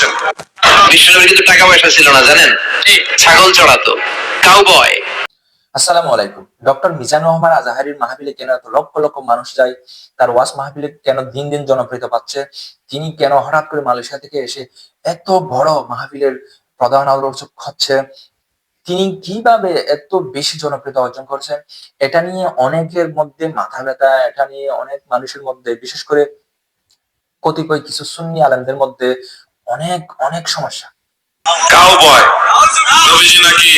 করেছেন। বিশ্বনবীর কিন্তু টাকা পয়সা ছিল না জানেন? ছাগল চড়াতো কাউবয় আসসালামু আলাইকুম। ডক্টর মিজানুর রহমান আজাহারির মাহফিলে কেন এত লক্ষ লক্ষ মানুষ যায়? তার ওয়াজ মাহফিলে কেন দিন দিন জনপ্রিয়তা পাচ্ছে? তিনি কেন হঠাৎ করে মালয়েশিয়া থেকে এসে এত বড় মাহফিলের প্রধান আলোচক হচ্ছে? তিনি কীভাবে এত বেশি জনপ্রিয়তা অর্জন করছেন? এটা নিয়ে অনেকের মধ্যে মাথা ব্যথা এটা নিয়ে অনেক মানুষের মধ্যে বিশেষ করে কতিপয় কিছু সুন্নি আলেমদের মধ্যে অনেক অনেক সমস্যা। কাউবয় নবীজি নাকি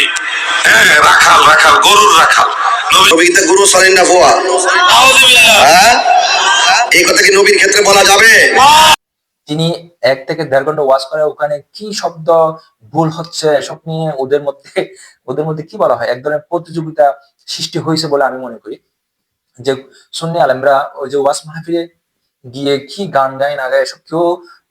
হ্যাঁ রাখাল রাখাল গরুর রাখাল। নবীতে গুরু সরেন না ভুয়া। হ্যাঁ? এই কথা কি নবীর ক্ষেত্রে বলা যাবে? তিনি এক থেকে দেড় ঘণ্টা ওয়াজ করে ওখানে কি শব্দ ভুল হচ্ছে এসব নিয়ে ওদের মধ্যে ওদের মধ্যে কি বলা হয়? এক ধরনের প্রতিযোগিতা সৃষ্টি হয়েছে বলে আমি মনে করি। যে সুন্নি আলেমরা ওই যে ওয়াজ মাহফিলে গিয়ে কি গান গায় না গায় এসব কেউ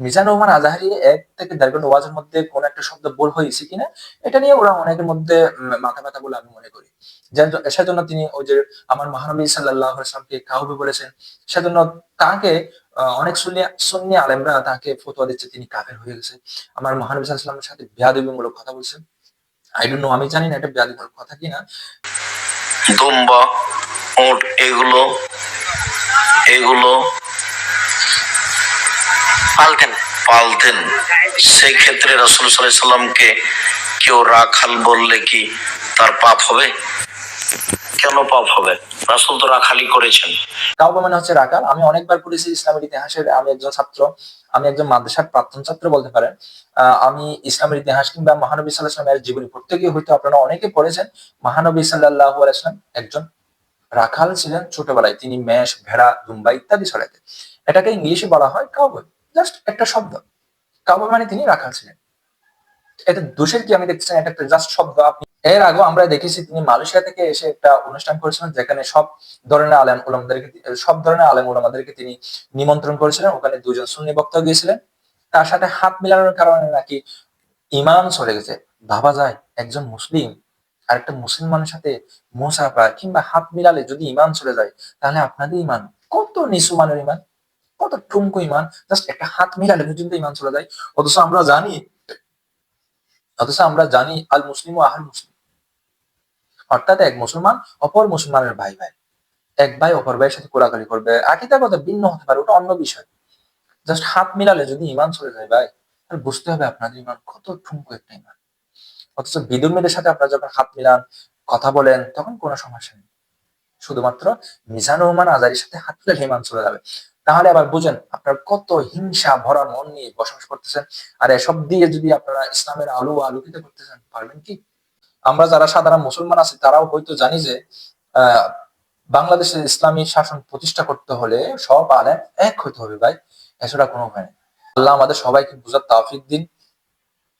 মিজান রহমান আজাহারি এক থেকে দেড় ঘণ্টা ওয়াজের মধ্যে কোন একটা শব্দ হয়েছে কিনা, এটা নিয়ে ওরা অনেকের মধ্যে মাথা ব্যথা বলে আমি মনে করি। সেজন্য তিনি ওই যে আমার মহানবী সাল্লাহ আসলামকে কাউবে বলেছেন, সেজন্য তাকে অনেক সুন্নি আলেমরা তাকে ফতোয়া দিচ্ছে তিনি কাফের হয়ে গেছে। আমার মহানবী সাল্লামের সাথে বেয়াদবিমূলক কথা বলছেন। আই ডোন্ট নো আমি জানি না এটা বেয়াদবিমূলক কথা কিনা। দুম্বা এগুলো এগুলো পালতেন। পালতেন। সেই ক্ষেত্রে রসুল সাল্লাহ সাল্লামকে কেউ রাখাল বললে কি তার পাপ হবে? কেন পাপ হবে? রাসুল তো রাখালি করেছেন। কাউবা মানে হচ্ছে রাকাল আমি অনেকবার পড়েছি ইসলামের ইতিহাসের আমি একজন ছাত্র আমি একজন মাদ্রাসার প্রাক্তন ছাত্র বলতে পারেন। আহ, আমি ইসলামের ইতিহাস কিংবা মহানবী সাল্লাহ সাল্লামের জীবনী পড়তে গিয়ে হয়তো আপনারা অনেকে পড়েছেন। মহানবী সাল্লাহ আলাইসলাম একজন রাখাল ছিলেন ছোটবেলায়, তিনি মেষ, ভেড়া, দুম্বা ইত্যাদি ছড়াইতেন এটাকে ইংলিশে বলা হয় কাউবয় জাস্ট একটা শব্দ। কাউবয় মানে তিনি রাখাল ছিলেন। এটা দোষের কি আমি দেখতেছেন এটা একটা জাস্ট শব্দ। আপনি এর আগে আমরা দেখেছি, তিনি মালয়েশিয়া থেকে এসে একটা অনুষ্ঠান করেছিলেন, যেখানে সব ধরনের আলেম ওলামাদেরকে সব ধরনের আলেম ওলামাদেরকে তিনি নিমন্ত্রণ করেছিলেন। ওখানে দুজন সুন্নি বক্তা গিয়েছিলেন। তার সাথে হাত মিলানোর কারণে নাকি ইমান চলে গেছে। ভাবা যায়, একজন মুসলিম আর একটা মুসলমানের সাথে মোসাফা কিংবা হাত মিলালে যদি ইমান চলে যায়, তাহলে আপনাদের ইমান কত নিচু মানের ইমান কত টুমকো ইমান জাস্ট একটা হাত মিলালে পর্যন্ত ইমান চলে যায়। অথচ আমরা জানি, অথচ আমরা জানি আল মুসলিম ও আহাল মুসলিম। অর্থাৎ এক মুসলমান অপর মুসলমানের ভাই ভাই। এক ভাই অপর ভাইয়ের সাথে কোলাকালি করবে। আকিদা কথা ভিন্ন হতে পারে, ওটা অন্য বিষয়। জাস্ট হাত মিলালে যদি ইমান চলে যায় ভাই, তাহলে বুঝতে হবে আপনাদের ইমান কত ঠুমকো একটা ইমান অথচ বিদুর্মীদের সাথে আপনারা যখন হাত মিলান, কথা বলেন, তখন কোনো সমস্যা নেই। শুধুমাত্র মিজানুর রহমান আজারির সাথে হাত মিলালে ইমান চলে যাবে। তাহলে আবার বুঝেন, আপনার কত হিংসা, ভরা মন নিয়ে বসবাস করতেছেন। আর এসব দিয়ে যদি আপনারা ইসলামের আলো আলোকিত করতেছেন, পারবেন কি? আমরা যারা সাধারণ মুসলমান আছি, তারাও হয়তো জানি যে, আহ বাংলাদেশে ইসলামী শাসন প্রতিষ্ঠা করতে হলে সব আলেম এক হইতে হবে ভাই। এছাড়া কোনো উপায় নেই। আল্লাহ আমাদের সবাইকে বুঝার তাওফিক দিন।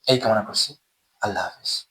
এই কামনা করছি। আল্লাহ হাফিজ।